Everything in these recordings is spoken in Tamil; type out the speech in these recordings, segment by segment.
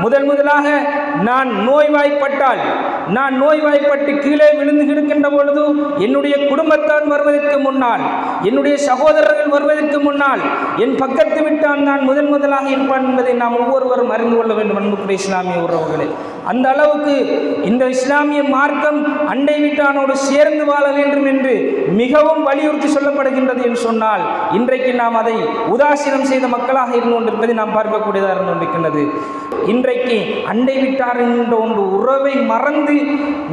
முதன் முதலாக நான் நோய்வாய்ப்பட்டால் நான் நோய்வாய்ப்பட்டு கீழே விழுந்து கிடக்கின்ற பொழுது என்னுடைய குடும்பத்தார் வருவதற்கு முன்னால் என்னுடைய சகோதரர்கள் வருவதற்கு முன்னால் என் பக்கத்து விட்டான் நான் முதன் முதலாக இருப்பான் என்பதை நாம் ஒவ்வொருவரும் அறிந்து கொள்ள வேண்டும் அன்புக்குரிய இஸ்லாமிய உறவுகளில் அந்த அளவுக்கு இந்த இஸ்லாமிய மார்க்கம் அண்டை வீட்டானோடு சேர்ந்து வாழ வேண்டும் என்று மிகவும் வலியுறுத்தி சொல்லப்படுகின்றது என்று சொன்னால் இன்றைக்கு நாம் அதை உதாசீனம் செய்த மக்களாக இருந்து கொண்டிருப்பதை நாம் பார்க்கக்கூடியதாக இருந்து கொண்டிருக்கின்றது. இன்றைக்கு அண்டை விட்டார் என்ற ஒன்று உறவை மறந்து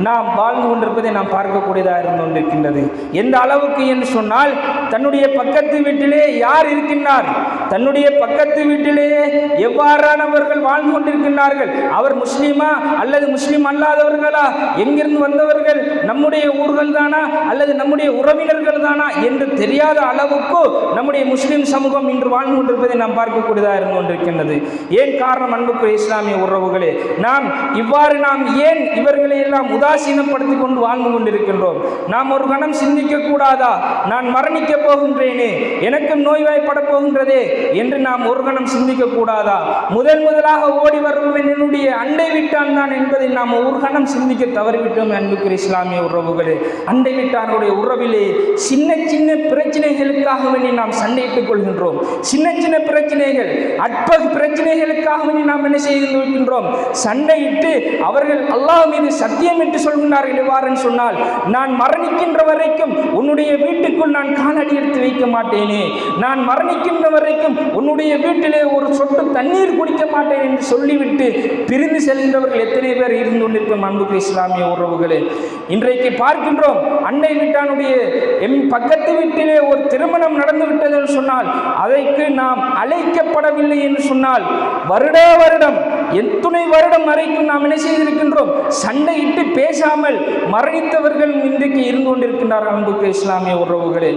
நாம் வாழ்ந்து கொண்டிருப்பதை நாம் பார்க்கக்கூடியதாக இருந்து கொண்டிருக்கின்றது. எந்த அளவுக்கு என்று சொன்னால் தன்னுடைய பக்கத்து வீட்டிலே யார் இருக்கின்றார்? தன்னுடைய பக்கத்து வீட்டிலேயே எவ்வாறானவர்கள் வாழ்ந்து கொண்டிருக்கின்றார்கள்? அவர் முஸ்லீமா? அல்லது முஸ்லீம் அல்லாதவர்களா? எங்கிருந்து வந்தவர்கள்? நம்முடைய ஊர்கள் தானா? அல்லது நம்முடைய உறவினர்கள் தானா? என்று தெரியாத அளவுக்கு நம்முடைய முஸ்லீம் சமூகம் இன்று வாழ்ந்து கொண்டிருப்பதை நாம் பார்க்கக்கூடியதாக இருந்து கொண்டிருக்கின்றது. ஏன் காரணம் அன்புக்கு இஸ்லாமிய உறவுகளே? நாம் இவ்வாறு நாம் ஏன் இவர்களை எல்லாம் உதாசீனப்படுத்தி கொண்டு வாழ்ந்து கொண்டிருக்கின்றோம்? நாம் ஒரு கணம் சிந்திக்க கூடாதா? நான் மரணிக்க போகின்றேனே. எனக்கும் நோய்வாய்ப்பட போகின்றதே. என்று நாம் ஒரு கணம் சிந்திக்க கூடாதா? முதன் முதலாக ஓடி வருபவன் என்னுடைய அண்டை விட்டான் தான் என்பதை நாம் ஒரு கணம் சிந்திக்க தவறிவிட்டோம் அன்புக்கு இஸ்லாமிய உறவுகளே. அண்டை விட்டாருடைய உறவிலே சின்ன சின்ன பிரச்சனைகளுக்காக வேண்டி நாம் சண்டையிட்டுக் கொள்கின்றோம். சின்ன சின்ன பிரச்சனைகள் அற்ப பிரச்சனைகளுக்காக வேண்டி நாம் என்ன செய்து கொள்கின்றோம்? சண்டையிட்டு அவர்கள் அல்லாஹ் மீது சத்தியமிட்டு சொல்கின்றார்கள் எவ்வாறுன்னு சொன்னால் நான் மரணிக்கின்ற வரைக்கும் உன்னுடைய வீட்டுக்குள் நான் காலடி எடுத்து வைக்க மாட்டேனே. நான் மரணிக்கின்ற வரைக்கும் உன்னுடைய வீட்டிலே ஒரு சொட்டு தண்ணீர் குடிக்க மாட்டேன் என்று சொல்லிவிட்டு பிரிந்து செல்கின்றவர்கள் எத்தனை பேர் இருந்து கொண்டிருக்கும் அன்புக்கு இஸ்லாமிய உறவுகளே. இன்றைக்கு பார்க்கின்றோம் அன்னை வீட்டானுடைய எம் பக்கத்து வீட்டிலே ஒரு திருமணம் நடந்து விட்டது என்று சொன்னால் அதற்கு நாம் அழைக்கப்படவில்லை என்று சொன்னால் வருட வருடம் எத்துணை வருடம் வரைக்கும் நாம் என்ன செய்திருக்கின்றோம்? சண்டையிட்டு பேசாமல் மரணித்தவர்கள் இன்றைக்கு இருந்து கொண்டிருக்கின்றார்கள் அன்புக்கு இஸ்லாமிய உறவுகளே